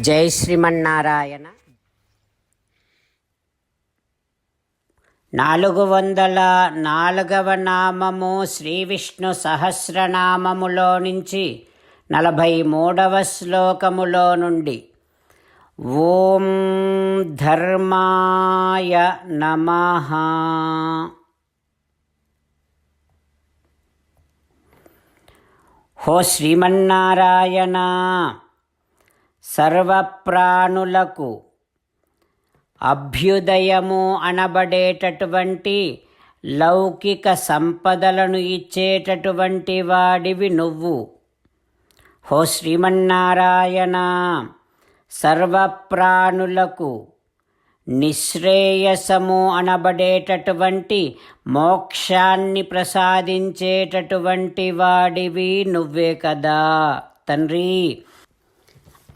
జై శ్రీమన్నారాయణ. నాలుగు వందల నాలుగవ నామము శ్రీ విష్ణు సహస్రనామములో నుంచి నలభై మూడవ శ్లోకములో నుండి ఓం ధర్మాయ నమ. హో శ్రీమన్నారాయణ సర్వప్రాణులకు అభ్యుదయము అనబడేటటువంటి లౌకిక సంపదలను ఇచ్చేటటువంటి వాడివి నువ్వు. హో శ్రీమన్నారాయణ సర్వప్రాణులకు నిశ్రేయసము అనబడేటటువంటి మోక్షాన్ని ప్రసాదించేటటువంటి వాడివి నువ్వే కదా తండ్రి.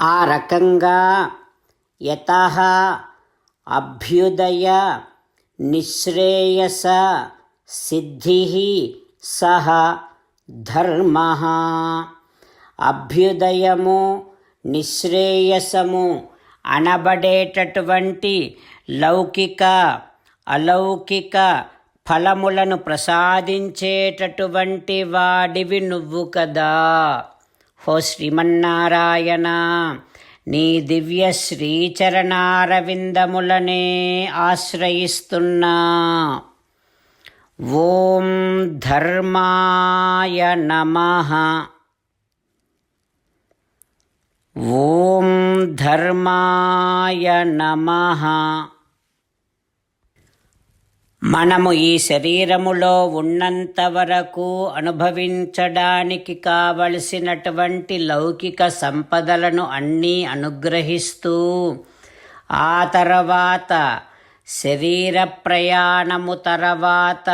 ఆ రకంగా యత అభ్యుదయ నిశ్రేయస సిద్ధి సహ ధర్మ. అభ్యుదయము నిశ్రేయసము అనబడేటటువంటి లౌకిక అలౌకిక ఫలములను ప్రసాదించేటటువంటి వాడివి నువ్వు కదా. హో శ్రీమన్నారాయణ నీ దివ్య శ్రీచరణారవిందములనే ఆశ్రయిస్తున్నా. ఓం ధర్మాయ నమః. ఓం ధర్మాయ నమః. మనము ఈ శరీరములో ఉన్నంత వరకు అనుభవించడానికి కావలసినటువంటి లౌకిక సంపదలను అన్నీ అనుగ్రహిస్తూ ఆ తర్వాత శరీర ప్రయాణము తర్వాత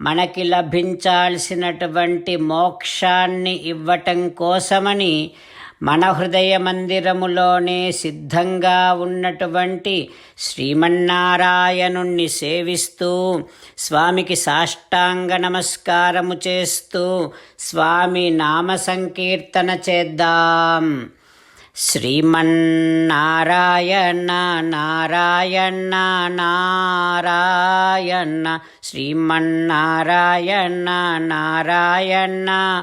మనకి లభించాల్సినటువంటి మోక్షాన్ని ఇవ్వటం కోసమని మన హృదయ మందిరములోనే సిద్ధంగా ఉన్నటువంటి శ్రీమన్నారాయణుణ్ణి సేవిస్తూ స్వామికి సాష్టాంగ నమస్కారము చేస్తూ స్వామి నామ సంకీర్తన చేద్దాం. శ్రీమన్నారాయణ నారాయణ నారాయణ శ్రీమన్నారాయణ నారాయణ